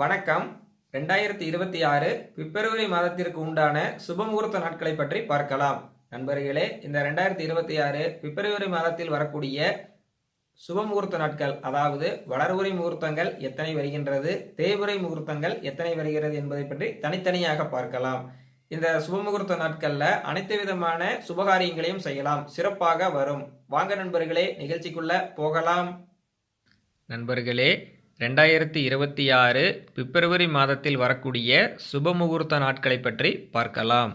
வணக்கம். ரெண்டாயிரத்தி இருபத்தி ஆறு பிப்ரவரி மாதத்திற்கு உண்டான சுபமுகூர்த்த நாட்களை பற்றி பார்க்கலாம். நண்பர்களே இந்த ரெண்டாயிரத்தி இருபத்தி ஆறு பிப்ரவரி மாதத்தில் வரக்கூடிய சுபமுகூர்த்த நாட்கள் அதாவது வளர்வுரை முகூர்த்தங்கள் எத்தனை வருகின்றது தேய்வுரை முகூர்த்தங்கள் எத்தனை வருகிறது என்பதை பற்றி தனித்தனியாக பார்க்கலாம். இந்த சுபமுகூர்த்த நாட்களில் அனைத்து விதமான சுபகாரியங்களையும் செய்யலாம். சிறப்பாக வரும். வாங்க நண்பர்களே நிகழ்ச்சிக்குள்ள போகலாம். நண்பர்களே ரெண்டாயிரத்தி இருபத்தி ஆறு பிப்ரவரி மாதத்தில் வரக்கூடிய சுப முகூர்த்த நாட்களை பற்றி பார்க்கலாம்.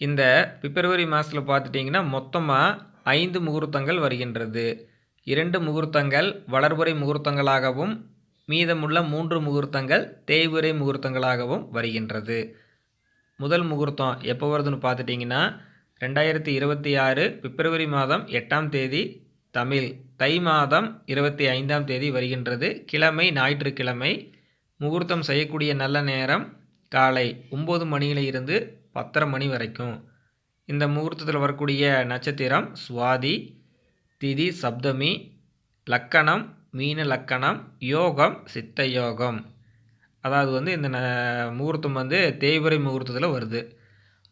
இந்த பிப்ரவரி மாதத்தில் பார்த்துட்டிங்கன்னா மொத்தமாக ஐந்து முகூர்த்தங்கள் வருகின்றது. இரண்டு முகூர்த்தங்கள் வளர்புறை முகூர்த்தங்களாகவும் மீதமுள்ள மூன்று முகூர்த்தங்கள் தேய்வுரை முகூர்த்தங்களாகவும் வருகின்றது. முதல் முகூர்த்தம் எப்போ வருதுன்னு பார்த்துட்டிங்கன்னா ரெண்டாயிரத்தி இருபத்தி ஆறு பிப்ரவரி மாதம் எட்டாம் தேதி தமிழ் தை மாதம் இருபத்தி ஐந்தாம் தேதி வருகின்றது. கிழமை ஞாயிற்றுக்கிழமை முகூர்த்தம் செய்யக்கூடிய நல்ல நேரம் காலை ஒம்பது மணியில் இருந்து பத்தரை மணி வரைக்கும். இந்த முகூர்த்தத்தில் வரக்கூடிய நட்சத்திரம் சுவாதி திதி சப்தமி லக்கணம் மீன லக்கணம் யோகம் சித்த யோகம். அதாவது வந்து இந்த ந- முகூர்த்தம் வந்து தேய்பிரை முகூர்த்தத்தில் வருது.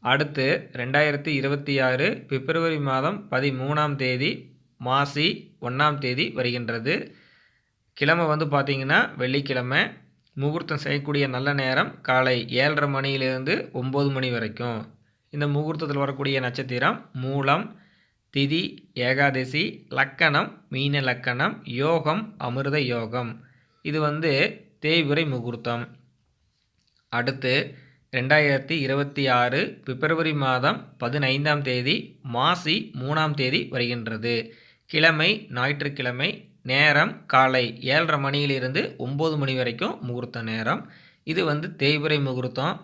அடுத்து ரெண்டாயிரத்தி இருபத்தி ஆறு பிப்ரவரி மாதம் பதிமூணாம் தேதி மாசி ஒன்றாம் தேதி வருகின்றது. கிழமை வந்து பார்த்திங்கன்னா வெள்ளிக்கிழமை. முகூர்த்தம் செய்யக்கூடிய நல்ல நேரம் காலை ஏழரை மணியிலிருந்து ஒம்பது மணி வரைக்கும். இந்த முகூர்த்தத்தில் வரக்கூடிய நட்சத்திரம் மூலம் திதி ஏகாதசி லக்கணம் மீன லக்கணம் யோகம் அமிர்த யோகம். இது வந்து தேய்விரை முகூர்த்தம். அடுத்து ரெண்டாயிரத்தி இருபத்தி ஆறு பிப்ரவரி மாதம் பதினைந்தாம் தேதி மாசி மூணாம் தேதி வருகின்றது. கிழமை ஞாயிற்றுக்கிழமை நேரம் காலை ஏழரை மணியிலிருந்து ஒம்பது மணி வரைக்கும் முகூர்த்த நேரம். இது வந்து தேய்பிரை முகூர்த்தம்.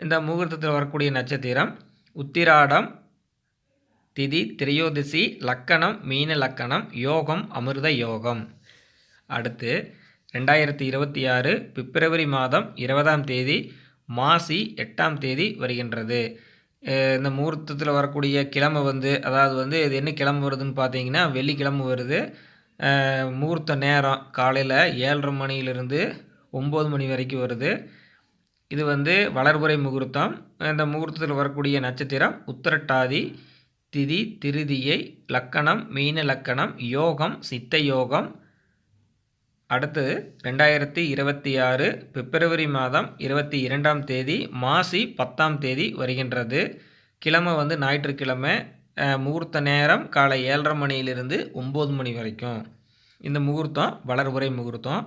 இந்த முகூர்த்தத்தில் வரக்கூடிய நட்சத்திரம் உத்திராடம் திதி திரையோதசி லக்கணம் மீன லக்கணம் யோகம் அமிர்த யோகம். அடுத்து ரெண்டாயிரத்தி இருபத்தி ஆறு பிப்ரவரி மாதம் இருபதாம் தேதி மாசி எட்டாம் தேதி வருகின்றது. இந்த முகூர்த்தத்தில் வரக்கூடிய கிழமை வந்து அதாவது வந்து இது என்ன கிழமை வருதுன்னு பார்த்தீங்கன்னா வெள்ளிக்கிழமை வருது. முகூர்த்த நேரம் காலையில் ஏழரை மணியிலிருந்து ஒம்பது மணி வரைக்கும் வருது. இது வந்து வளர்புறை முகூர்த்தம். இந்த முகூர்த்தத்தில் வரக்கூடிய நட்சத்திரம் உத்திரட்டாதி திதி திருதியை லக்கணம் மீன லக்கணம் யோகம் சித்த யோகம் அடுத்து ரெண்டாயிரத்தி இருபத்தி ஆறு பிப்ரவரி மாதம் இருபத்தி இரண்டாம் தேதி மாசி பத்தாம் தேதி வருகின்றது. கிழமை வந்து ஞாயிற்றுக்கிழமை முகூர்த்த நேரம் காலை ஏழரை மணியிலிருந்து ஒம்பது மணி வரைக்கும். இந்த முகூர்த்தம் வளர்புறை முகூர்த்தம்.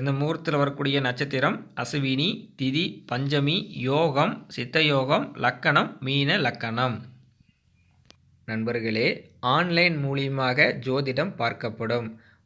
இந்த முகூர்த்தத்தில் வரக்கூடிய நட்சத்திரம் அசுவினி திதி பஞ்சமி யோகம் சித்த யோகம் லக்கணம் மீன லக்கணம். நண்பர்களே ஆன்லைன் மூலியமாக ஜோதிடம் பார்க்கப்படும்.